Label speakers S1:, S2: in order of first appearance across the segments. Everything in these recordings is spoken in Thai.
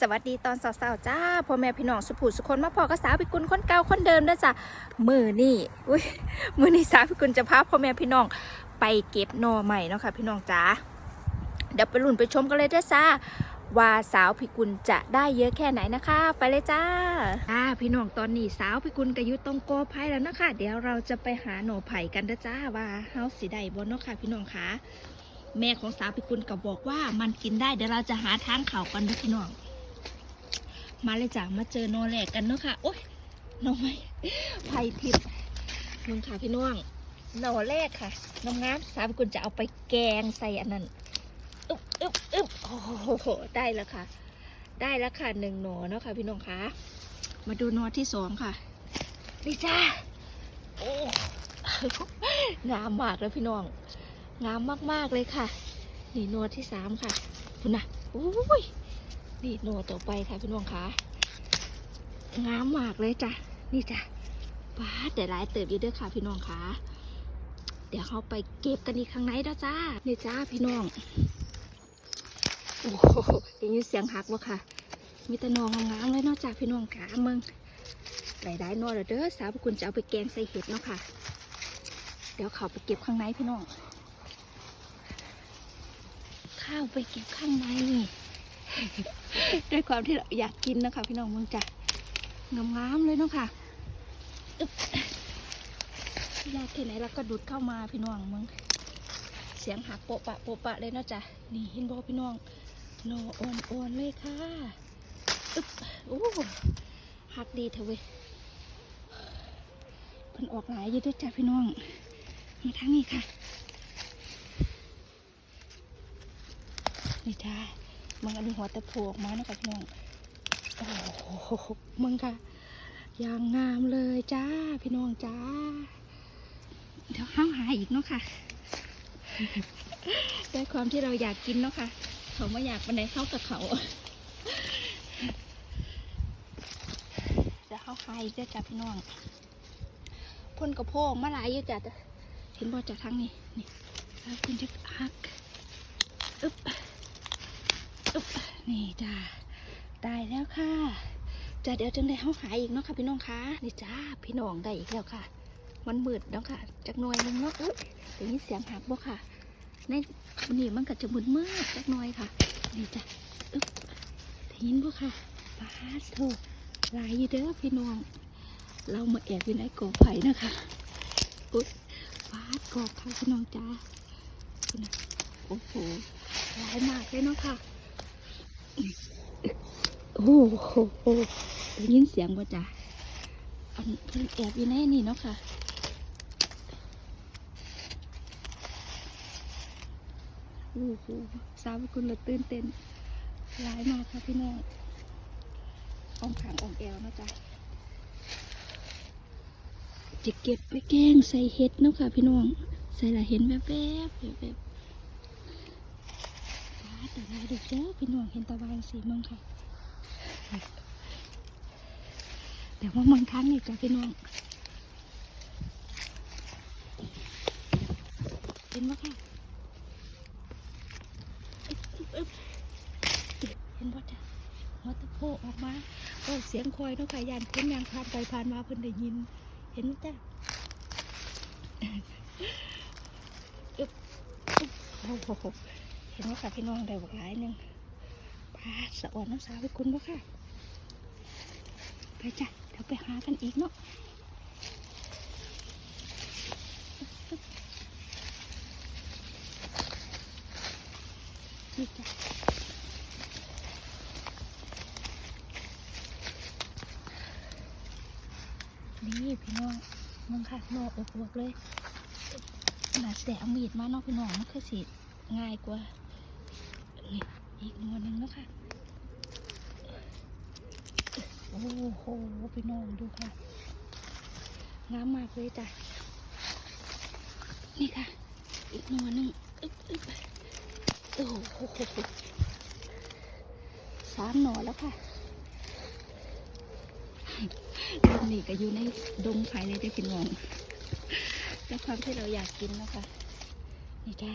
S1: สวัสดีตอนสาวๆจ้าพ่อแม่พี่น้องสุภูสุคนมาพอกับสาวพิกุลคนเก่าคนเดิมเด้จ้ะมือนี่อุ้ยมือนี่สาวพิกุลจะพาพ่อแม่พี่น้องไปเก็บหน่อใหม่เนาะค่ะพี่น้องจ้าเดี๋ยวไปลุ้นไปชมกันเลยเด้อจ้าว่าสาวพิกุลจะได้เยอะแค่ไหนนะคะ ไปเลยจ้าอ่าพี่น้องตอนนี้สาวพิกุลก็อยู่ตรงโกอไผ่แล้วนะคะเดี๋ยวเราจะไปหาหน่อไผ่กันเด้อจ้าว่าเฮาสิได้บ่เนาะค่ะพี่น้องคะแม่ของสาวพิกุลก็บอกว่ามันกินได้เดี๋ยวเราจะหาทางเขากันเด้อพี่น้อง มาเลยจ้ะมาเจอโนแหลกกันเนาะค่ะ โอ๊ยน้องไม่ไผ่ทิพย์มึงค่ะพี่น้องหน่อแรกค่ะ น้องน้ำสามกุลจะเอาไปแกงใส่อันนั้นอึ๊บอึ๊บอึ๊บโอ้โหได้แล้วค่ะ ได้แล้วค่ะหนึ่งหน่อเนาะค่ะพี่น้องคะมาดูหน่อที่สองค่ะนี่จ้าโอ้งามมากเลยพี่น้อง งามมากๆเลยค่ะ นี่หน่อที่สามค่ะคุณนะอุ้ย นี่โนต่อไปค่ะพี่น้องคะงามมากเลยจ้ะนี่จ้ะป้าแต่หลายเติบอยู่ด้อค่ะพี่น้องคะเดี๋ยวเขาไปเก็บกันอีกข้างในแล้วจ้านี่จ้าพี่น้องโอ้โหได้ยินเสียงหักวะค่ะ มีแต่นองงามเลยนอกจากพี่น้องขาเมืองหลายได้นอแล้วเด้อสาวพวกคุณจะเอาไปแกงใส่เห็ดเนาะค่ะ เดี๋ยวเขาไปเก็บข้างในพี่น้องข้าวไปเก็บข้างในนี่ ด้วยความที่เราอยากกินนะคะ พี่น้องเมืองจ้ะงามๆเลยเนาะค่ะอยากแค่ไหนเราก็ดูดเข้ามาพี่น้องเมืองเสียงหักโปะปะโปะปะเลยเนาะจ้ะนี่เห็นบอกพี่น้องโนอ่อนๆเลยค่ะอึ๊บโอ้หักดีเถอะเว้ยเพิ่นออกหลายยู่ด้วยจ้ะพี่น้องมาทางนี้ค่ะนี่จ้า มึงอันนี้หัวตะโพออกมานะคะพี่น้องโอ้โหมึงค่ะยางงามเลยจ้า พี่น้องจ้า เดี๋ยวห้าหาอีกเนาะค่ะด้วยความที่เราอยากกินเนาะค่ะ เขาไม่อยากปันไดเข้ากับเขาเดี๋ยวเขาหาอีกจ้าพี่น้องพ่นกระโพงมาหลายอยู่จ้ะเห็นบ่จากทางนี้นี่แล้วคุณจะหักอึ๊บ นี่จ้าได้แล้วค่ะจ้าเดี๋ยวจังได้เฮาขายอีกเนาะค่ะพี่น้องคะนี่จ้าพี่น้องได้อีกแล้วค่ะ มันมืดแล้วค่ะจากหน่วยนึงเนาะอุ้ยเดี๋ยวนี้เสียงหักบ่ค่ะในนี่มันก็จะมืดมืดจักหน่อยค่ะนี่จ้าอึ๊บได้ยินบ่ค่ะปาสโทหลายอยู่เด้อพี่น้อง เรามาแอบอยู่ในกอไผ่นะคะอุ๊ยปาสกอบค่ะพี่น้องจ้าโอ้โหหลายมากเลยเนาะค่ะ โอ้โหได้ยินเสียงว่าจ้ะอันเพิ่นแอบอยู่ในนี่เนาะค่ะโอ้โหสาวคุณละตื่นเต้นหลายมากค่ะพี่น้ององขางองแอวเนะจ๊ะจะเก็บไปแกงใส่เห็ดเนาะค่ะพี่น้อง ใส่ละเห็นแบบแบบแบบ แบบว้าแต่ลายดูเจ้าพี่น้องเห็นตะวันสีเมืองค่ะ เดี๋ยวว่าเมืองค้างอีกจ้ะพี่น้องเห็นไหมค่ะอึ๊บอึ๊บเห็นว่าจ้ะหัวตะโพกออกมาก็เสียงคอยนาะค่ยานคนยางผ่านไปผ่านมาเพิ่นได้ยิน เห็นไหมจ้ะอึ๊บอึ๊บโอ้โห เนไหมค่ะพี่น้องได้บอกหลายหนึ่งปลาสะอ่อนน้ำสาวไปคุณบ่ค่ะ ไปจ้ะเดี๋ยวไปหากันอีกเนาะนี่จ้ะนี่พี่น้องมึงค่ะนออบวกเลยขนาดแต่เอามีดมาเนาะพี่น้องมันคือสีง่ายกว่า อีกหนวดหนึ่งแล้วค่ะ โอ้โหพี่น้องดูค่ะงามมากเลยจ้ะ นี่ค่ะ อีกหนวดหนึ่งอึ๊บอึ๊บโอ้โหสามหนอแล้วค่ะตอนนี้ก็อยู่ในดงไผ่เลยได้พี่น้องด้วยความที่เราอยากกินแล้วค่ะนี่จ้า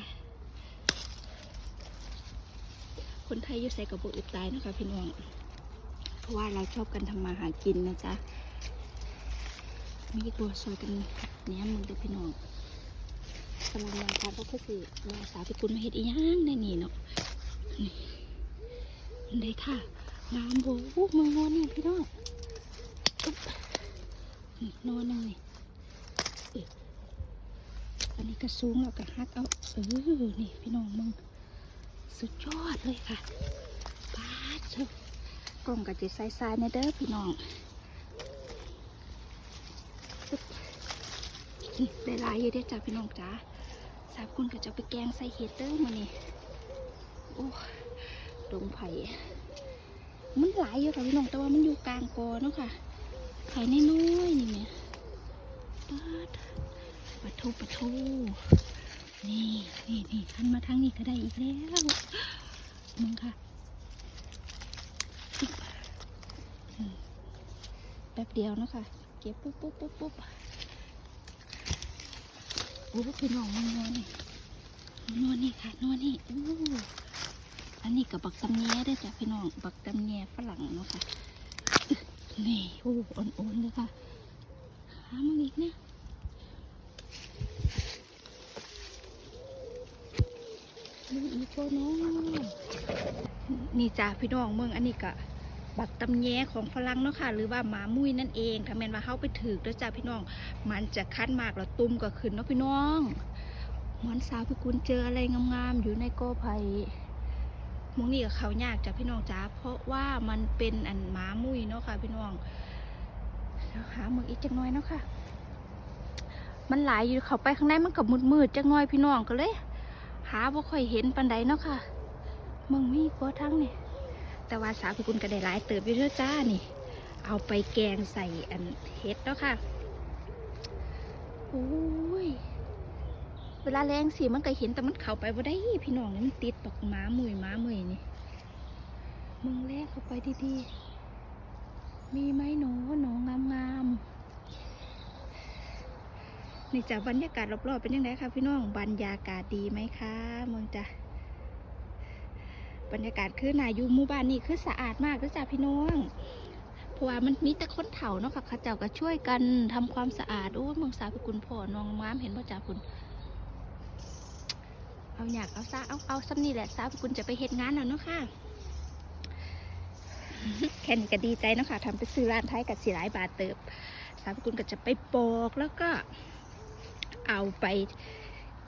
S1: คนไทยอยู่ใส่กระบอกอึดตายนะคะพี่น้อง เพราะว่าเราชอบกันทำมาหากินนะจ๊ะ มีตัวซอยกันเนี้ยมึงเด็พี่น้องกำลังวางการก็คือว่าสาวพิกุลมาเห็ดอีหยังในนี่เนาะนี่เลยค่ะ งามโบวูมึงนอนนี่พี่น้องนอนเอ้ยอันนี้ก็สูงแล้วก็ฮักเอา เออ นี่พี่น้องมึง สุดยอดเลยค่ะปาดกล้องกับจิตใสๆในเด้อพี่น้องได้หลายอยู่เด้จ้าพี่น้องจ้าสาวคุณก็จะไปแกงใส่เห็ดเด้อมานี่โอ้ดงไผ่มันหลายอยู่ค่ะพี่น้องแต่ว่ามันอยู่กลางกอเนาะค่ะไผ่น้อยๆนี่แม่ปาดปะทูปะทู นี่นี่นี่ทันมาทางนี้ก็ได้อีกแล้วมึงค่ะแป๊บเดียวนะค่ะเก็บปุ๊บปุ๊บปุ๊บปุ๊บโอ้พี่น้องมันนวลนี่นวลนี่ค่ะนวลนี่อู้อันนี้กับบักตำแยได้จ้ะพี่น้องบักตำแยฝรั่งเนาะค่ะนี่โอ้อ่อนๆเลยค่ะหามาอีกเนี่ย นี่อีกตัวน้องนี่จ้ะพี่น้องเมืองอันนี้กะบักตำแยของฝรั่งเนาะค่ะ หรือว่าหมามุ้ยนั่นเองถ้าแม่นว่าเข้าไปถือแล้วจ้าพี่น้อง มันจะคัดมากแล้วตุ้มก็ขึ้นเนาะพี่น้องหมอนสาวพี่กุลเจออะไรงามๆอยู่ในกอไผ่หมองนี่กับเขายากจ้ะพี่น้องจ้าเพราะว่ามันเป็นอันหมามุ้ยเนาะค่ะ พี่น้องเดี๋ยวหาหมึกอีกจังน้อยเนาะค่ะ มันหลายอยู่เขาไปข้างในมันกับมืดๆจังน้อยพี่น้องก็เลย หาบ่ค่อยเห็นปันใดเนาะค่ะมึงมีก็ทั้งนี่แต่ว่าสาวพิกุลก็ได้หลายเติบอยู่เด้อจ้านี่ เอาไปแกงใส่อันเฮ็ดแล้วค่ะโอ้ยเวลาแรงสิมันก็เห็นแต่มันเข้าไปบ่ได้พี่น้องนี่มันติดตกหม้ามุยหม้ามุยนี่มึงแลกเข้าไปดีๆมีไหมหนูหนูงามๆ นี่จ้ะบรรยากาศรอบๆเป็นยังไงคะพี่น้องบรรยากาศดีไหมคะเมืองจ้ะบรรยากาศคือนายูหมู่บ้านนี่คือสะอาดมากเลยจ้าพี่น้องเพราะว่ามันมีแต่คนเฒ่าเนาะค่ะเขาเจ้าก็ช่วยกันทำความสะอาดโอ้เมืองสาวพิกุลพ่อน้องม้ามเห็นพ่อจ่าคุณเอาอยากเอาซะเอาเอาซ้ำนี่แหละสาวพิกุลจะไปเฮ็ดงานแล้วเนาะค่ะแค่นี้ก็ดีใจเนาะค่ะทำไปซื้อร้านไทยกับสี่หลายบาทเติบสาวพิกุลก็จะไปปอกแล้วก็ เอาไป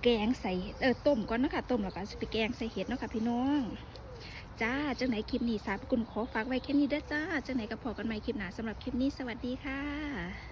S1: แกงใส่เออต้มก่อนนะคะต้มแล้วก็ไปแกงใส่เห็ดเนาะค่ะพี่น้องจ้าจังไหนคลิปนี้สาวกุลขอฝากไว้แค่นี้เด้อจ้าจังไหนก็พอกันใหม่คลิปหน้าสำหรับคลิปนี้สวัสดีค่ะ